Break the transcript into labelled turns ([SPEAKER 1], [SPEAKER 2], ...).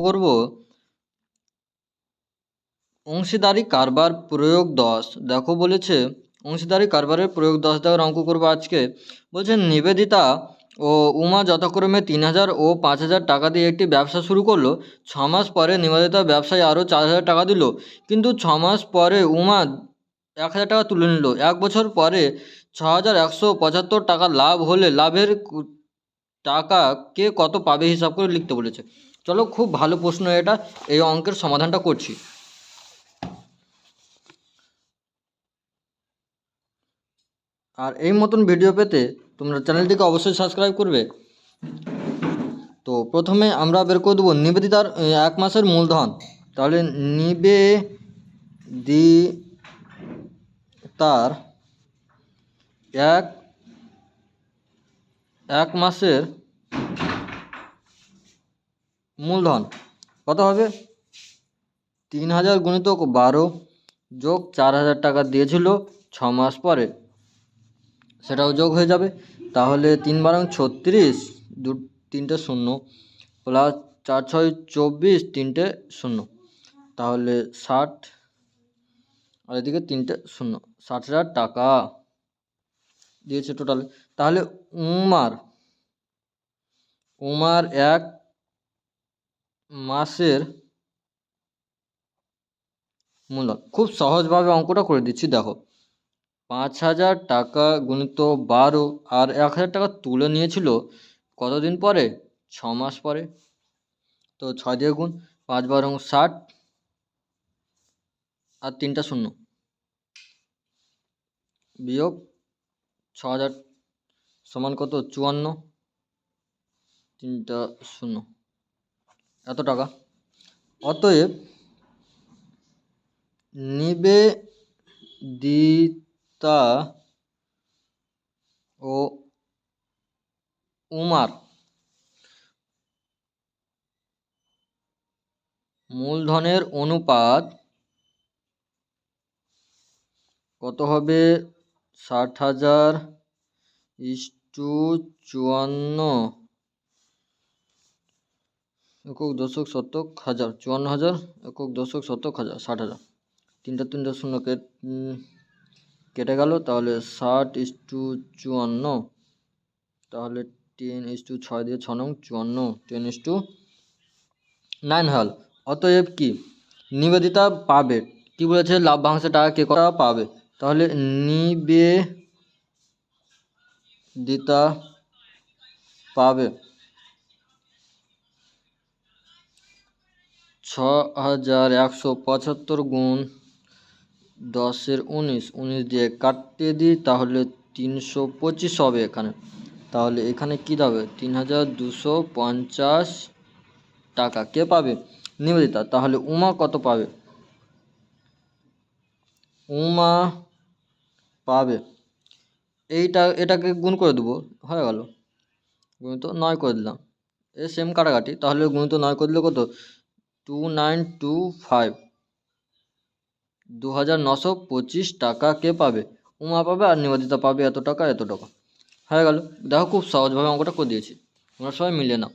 [SPEAKER 1] করব? অংশীদারি কারবার প্রয়োগ দশ। দেখো বলেছে, অংশীদারি কারবারের প্রয়োগ দশ দেওয়ার অঙ্ক করব আজকে। বলছে, নিবেদিতা ও উমা যথাক্রমে তিন হাজার ও পাঁচ হাজার টাকা দিয়ে একটি ব্যবসা শুরু করল। ছ মাস পরে নিবেদিতা ব্যবসায় আরও চার হাজার টাকা দিল। কিন্তু ছ মাস পরে উমা এক হাজার টাকা তুলে নিল। এক বছর পরে ছ হাজার একশো পঁচাত্তর টাকা লাভ হলে লাভের টাকা কে কত পাবে হিসাব করে লিখতে বলেছে। চলো, খুব ভালো প্রশ্ন এটা। এই অঙ্কের সমাধানটা করছি। আর এই মতন ভিডিও পেতে তোমরা চ্যানেলটিকে অবশ্যই সাবস্ক্রাইব করবে। তো প্রথমে আমরা বের করে দেবো নিবেদিতার এক মাসের মূলধন তাহলে নিবেদিতার এক এক মাসের মূলধন। কত হবে? তিন হাজার গুণিতক বারো যোগ চার হাজার টাকা দিয়েছিল ছ মাস পরে। সেটাও যোগ হয়ে যাবে। তাহলে তিন বারং ছত্রিশ দু তিনটে শূন্য প্লাস চার ছয় চব্বিশ তিনটে শূন্য। তাহলে ষাট আর এদিকে তিনটে শূন্য। ষাট হাজার টাকা দিয়েছে টোটাল। তাহলে উমার উমার এক মাসের মূলধন খুব সহজভাবে অঙ্কটা করে দিচ্ছি, দেখো। পাঁচ হাজার টাকা গুণিত বারো, আর এক হাজার টাকা তুলে নিয়েছিল কতদিন পরে? ছ মাস পরে। তো ছয় দিয়ে গুণ, পাঁচ বারং ষাট, আর তিনটা শূন্য। বিয়োগ ছ হাজার সমান কত? চুয়ান্ন, তিনটা শূন্য। এত টাকা? অতএব নিবেদিতা ও উমার মূলধনের অনুপাত কত হবে? ষাট হাজার ইস্টু চুয়ান্ন একক দশক শতক হাজার, চুয়ান্ন হাজার, একক দশক শতক হাজার, ষাট হাজার। তিনটা তিনটা শূন্য কেটে গেল, তাহলে ষাট ইস ইস্টু চুয়ান্ন, তাহলে টেন ইস টু ছয় দিয়ে ছ নং, চুয়ান্ন, টেন ইস টু নাইন হল। অতএব কি? নিবেদিতা পাবে। কি বলেছে? লাভ্যাংশের টাকা কে কত পাবে? তাহলে নিবেদিতা পাবে। ছ হাজার একশো পঁচাত্তর গুণ দশের উনিশ উনিশ দিয়ে কাটিয়ে দিই, তাহলে তিনশো পঁচিশ হবে এখানে। তাহলে এখানে কী দাবে তিন হাজার দুশো পঞ্চাশ টাকা। কে পাবে? নিবেদিতা। তাহলে উমা কত পাবে? উমা পাবে। এইটা, এটাকে গুণ করে দেবো। হয়ে গেল। গুণিত নয় করে দিলাম। এ সেম কাটাকাটি। তাহলে গুণিত নয় করে দিলে কত? টু নাইন টু ফাইভ দু হাজার নশো পঁচিশ টাকা কে পাবে? উমা পাবে আর নিবেদিতা পাবে এত টাকা এত টাকা। হয়ে গেল। দেখো খুব সহজভাবে অঙ্কটা করে দিয়েছি। তোমরা সবাই মিলে নাও।